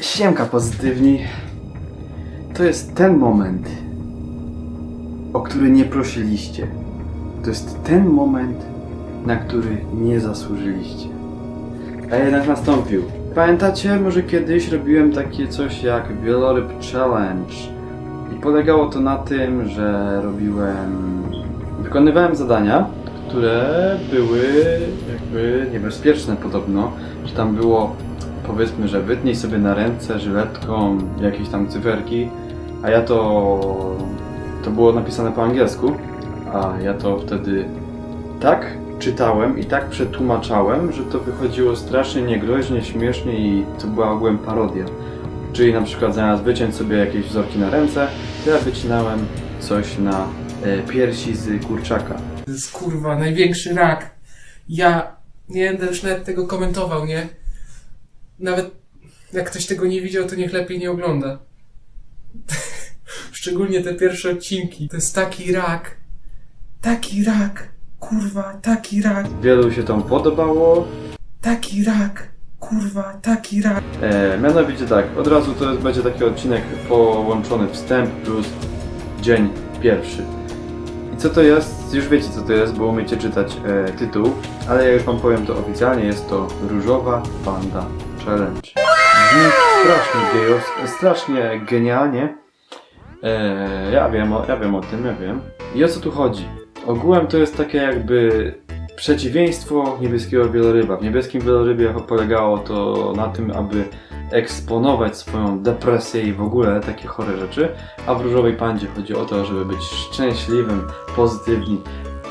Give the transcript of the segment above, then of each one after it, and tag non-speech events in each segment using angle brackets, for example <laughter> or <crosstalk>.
Siemka pozytywni. To jest ten moment, o który nie prosiliście. To jest ten moment, na który nie zasłużyliście. A jednak nastąpił. Pamiętacie, może kiedyś robiłem takie coś jak wieloryb challenge. I polegało to na tym, że robiłem. Wykonywałem zadania, które były jakby niebezpieczne podobno. Że tam było powiedzmy, że wytnij sobie na ręce żyletką jakieś tam cyferki, a ja to. to było napisane po angielsku, a ja to wtedy tak czytałem i tak przetłumaczałem, że to wychodziło strasznie niegroźnie, śmiesznie i to była ogółem parodia. Czyli na przykład zamiast wyciąć sobie jakieś wzorki na ręce, to ja wycinałem coś na e, piersi z kurczaka. To jest kurwa największy rak. Ja nie będę już nawet tego komentował, nie? Nawet jak ktoś tego nie widział, to niech lepiej nie ogląda. <laughs> Szczególnie te pierwsze odcinki. To jest taki rak. Taki rak. Kurwa, taki rak. Wielu się to podobało, Taki rak. Kurwa, taki rak. E, mianowicie tak, od razu to jest, będzie taki odcinek połączony wstęp plus dzień pierwszy. I co to jest? Już wiecie co to jest, bo umiecie czytać e, tytuł, ale ja już wam powiem to oficjalnie, jest to Różowa Panda Challenge. Brzmi strasznie gejowsko, strasznie genialnie. E, ja wiem, o, ja wiem o tym, ja wiem. I o co tu chodzi? Ogółem to jest takie jakby przeciwieństwo niebieskiego wieloryba. W niebieskim wielorybie polegało to na tym, aby eksponować swoją depresję i w ogóle takie chore rzeczy, a w różowej pandzie chodzi o to, żeby być szczęśliwym, pozytywni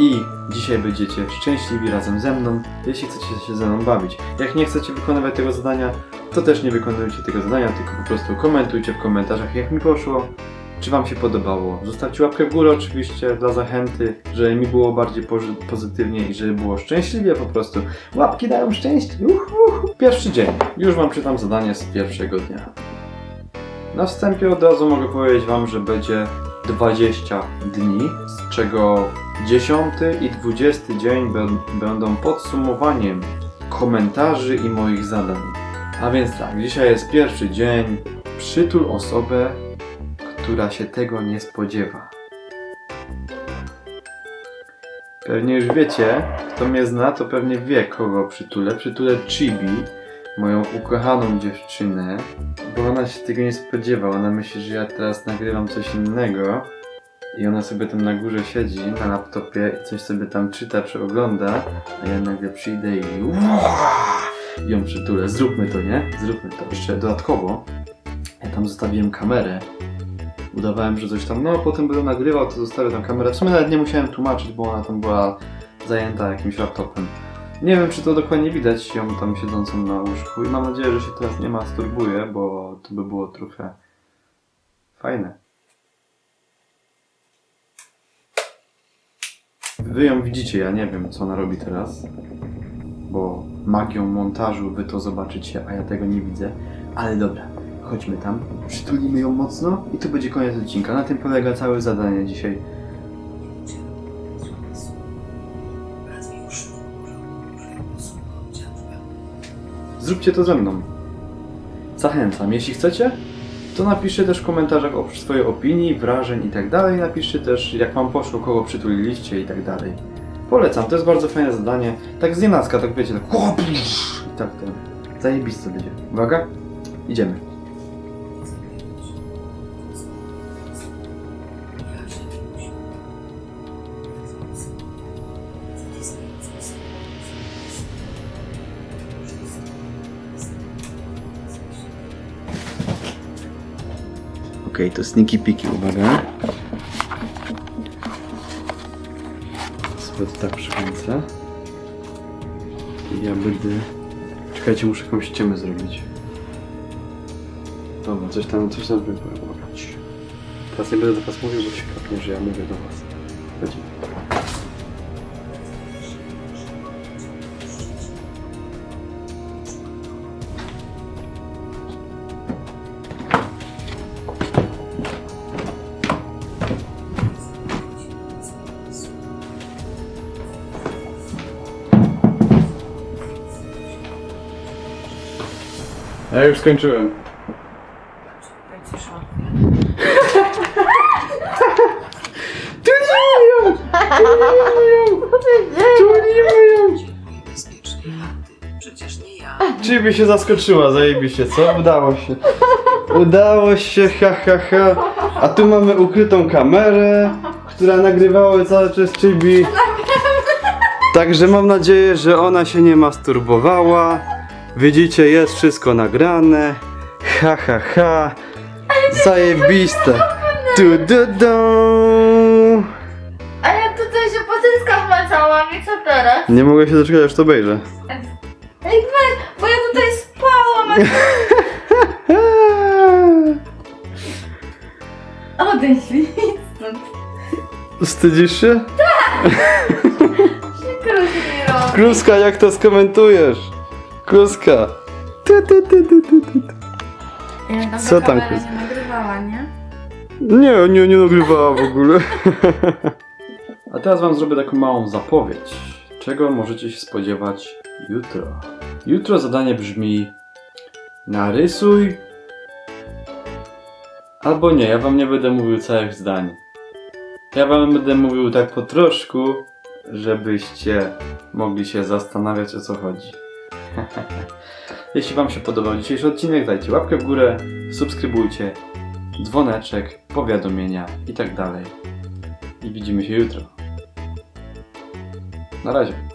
i dzisiaj będziecie szczęśliwi razem ze mną, jeśli chcecie się ze mną bawić. Jak nie chcecie wykonywać tego zadania, to też nie wykonujcie tego zadania, tylko po prostu komentujcie w komentarzach, jak mi poszło, czy Wam się podobało. Zostawcie łapkę w górę oczywiście dla zachęty, żeby mi było bardziej pozytywnie i żeby było szczęśliwie po prostu. Łapki dają szczęście. Uhu, uhu. Pierwszy dzień. Już Wam czytam zadanie z pierwszego dnia. Na wstępie od razu mogę powiedzieć Wam, że będzie 20 dni, z czego 10 i 20 dzień bę- będą podsumowaniem komentarzy i moich zadań. A więc tak, dzisiaj jest pierwszy dzień. Przytul osobę, która się tego nie spodziewa. Pewnie już wiecie, kto mnie zna, to pewnie wie, kogo przytulę. Przytulę Chibi, moją ukochaną dziewczynę, bo ona się tego nie spodziewa. Ona myśli, że ja teraz nagrywam coś innego i ona sobie tam na górze siedzi na laptopie i coś sobie tam czyta, przeogląda, a ja nagle przyjdę i i ją przytulę. Zróbmy to, nie? Zróbmy to. Jeszcze dodatkowo, ja tam zostawiłem kamerę udawałem, że coś tam, no potem będę nagrywał, to zostawię tam kamerę. W sumie nawet nie musiałem tłumaczyć, bo ona tam była zajęta jakimś laptopem. Nie wiem, czy to dokładnie widać, ją tam siedzącą na łóżku i mam nadzieję, że się teraz nie masturbuje, bo to by było trochę fajne. Wy ją widzicie, ja nie wiem, co ona robi teraz, bo magią montażu wy to zobaczycie, a ja tego nie widzę, ale dobra. Chodźmy tam, przytulimy ją mocno i to będzie koniec odcinka. Na tym polega całe zadanie dzisiaj. Zróbcie to ze mną. Zachęcam. Jeśli chcecie, to napiszcie też w komentarzach o swoje opinii, wrażeń i tak. Napiszcie też, jak wam poszło, kogo przytuliliście i tak. Polecam, to jest bardzo fajne zadanie. Tak z nienacka, tak wiecie, tak i tak to zajebiste będzie. Uwaga, idziemy. Okej, to sneaky piki, uwaga. Sobie to tak przykręcę. I ja będę... Czekajcie, muszę jakąś ściemę zrobić. Dobra, coś tam, coś tam wywołać. Teraz nie będę do was mówił, bo się kapnie, że ja mówię do was. Chodźmy. Ja już skończyłem. Tu nie mają! Tu nie mają! Bezpiecznie. Przecież nie ja. Chibi się zaskoczyła, zajebiście, co? Udało się. Udało się, ha ha ha. A tu mamy ukrytą kamerę, która nagrywała cały czas Chibi. Także mam nadzieję, że ona się nie masturbowała. Widzicie, jest wszystko nagrane. Ha ha ha. Zajebiste. Tu du du. A ja tutaj się po cyckach macałam i co teraz? Nie mogę się doczekać, aż to obejrzę. Ej, weź, bo ja tutaj spałam, a <laughs> Odejdź stąd. Wstydzisz się? <laughs> Przykro się nie robi. Kluska, jak to skomentujesz? Kluska. Tu, tu, tu, tu, tu, tu. Ja tam Co tam, nie nagrywała, nie? Nie, nie, nie nagrywała w ogóle. A teraz wam zrobię taką małą zapowiedź, czego możecie się spodziewać jutro. Jutro zadanie brzmi narysuj albo nie, ja wam nie będę mówił całych zdań. Ja wam będę mówił tak po troszku, żebyście mogli się zastanawiać o co chodzi. <laughs> Jeśli wam się podobał dzisiejszy odcinek, dajcie łapkę w górę, subskrybujcie, dzwoneczek, powiadomienia i tak. I widzimy się jutro. Na razie.